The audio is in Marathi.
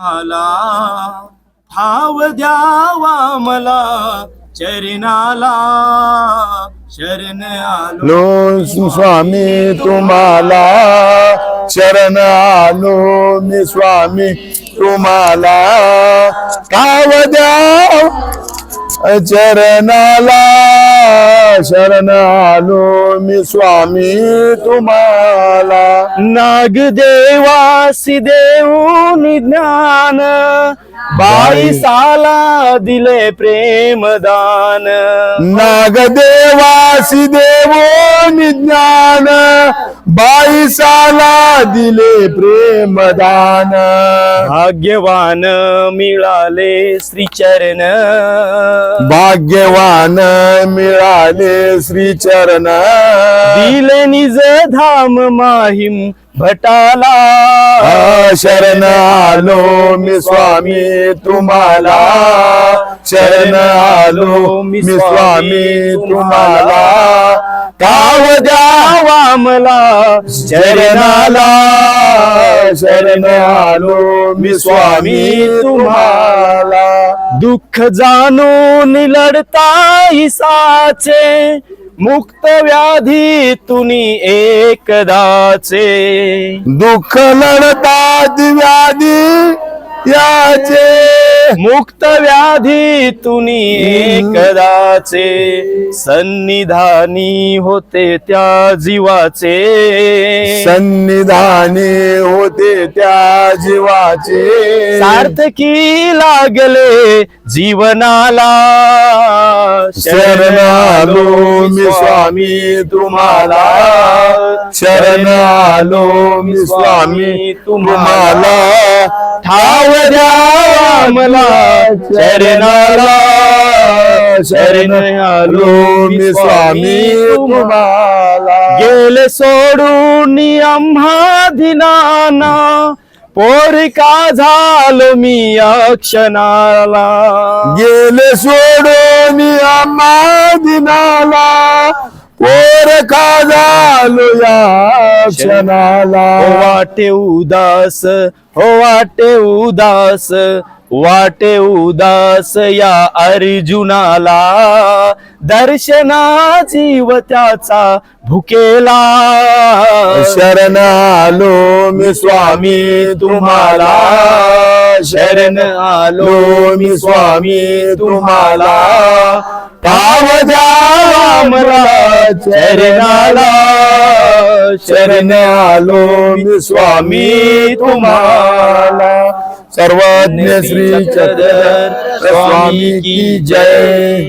आला. ठाव द्यावा मला चरणाला. शरण आलो. स्वामी तुम्हाला शरण आलो मी स्वामी तुम्हाला. काव द्या चरणाला शरण आलो मी स्वामी तुम्हाला. नागदेवासी देऊन ज्ञान. बाई साला दिले प्रेमदान नागदेवासी देवो ज्ञान. बाईसाला दिले प्रेमदान भाग्यवान मिळाले श्रीचरण. भाग्यवान मिळाले श्रीचरण. दिले निज धाम माहिम भटाला. शरण आलो मी स्वामी तुम्हाला. शरण आलो मी स्वामी तुम्हाला. काव द्यावा मला शरणाला. शरण आलो मी स्वामी तुम्हाला. दुःख जाणून लढता साचे मुक्त व्याधी तुनी एकदाचे. दुःख लढतात व्याधी याचे. मुक्त व्याधी तुनी एकदाचे सन्निधानी होते त्या जीवाचे. सन्निधानी होते त्या जीवाचे. सार्थकी लागले जीवनाला. शरण स्वामी तुम्हाला शरण आलो. मी स्वामी तुम्हाला ठाव द्या मला. शरणाला शरण आलो. मी स्वामी तुम्हाला गेले सोडून आम्हा दिनाना. पोरिका झालो मी अक्षणाला? गेले सोडून आम्हा दिनाला पोर का झालो या क्षणाला. हो वाटे उदास हो वाटे उदास वाटे उदास या अर्जुनाला. दर्शना जीव त्याचा भुकेला. शरण आलो मी स्वामी तुम्हाला. शरण आलो मी स्वामी तुम्हाला. द्यावा मला चरणाला शरण आलो मी स्वामी तुम्हाला. सर्वज्ञ श्री चंद्र स्वामी की जय.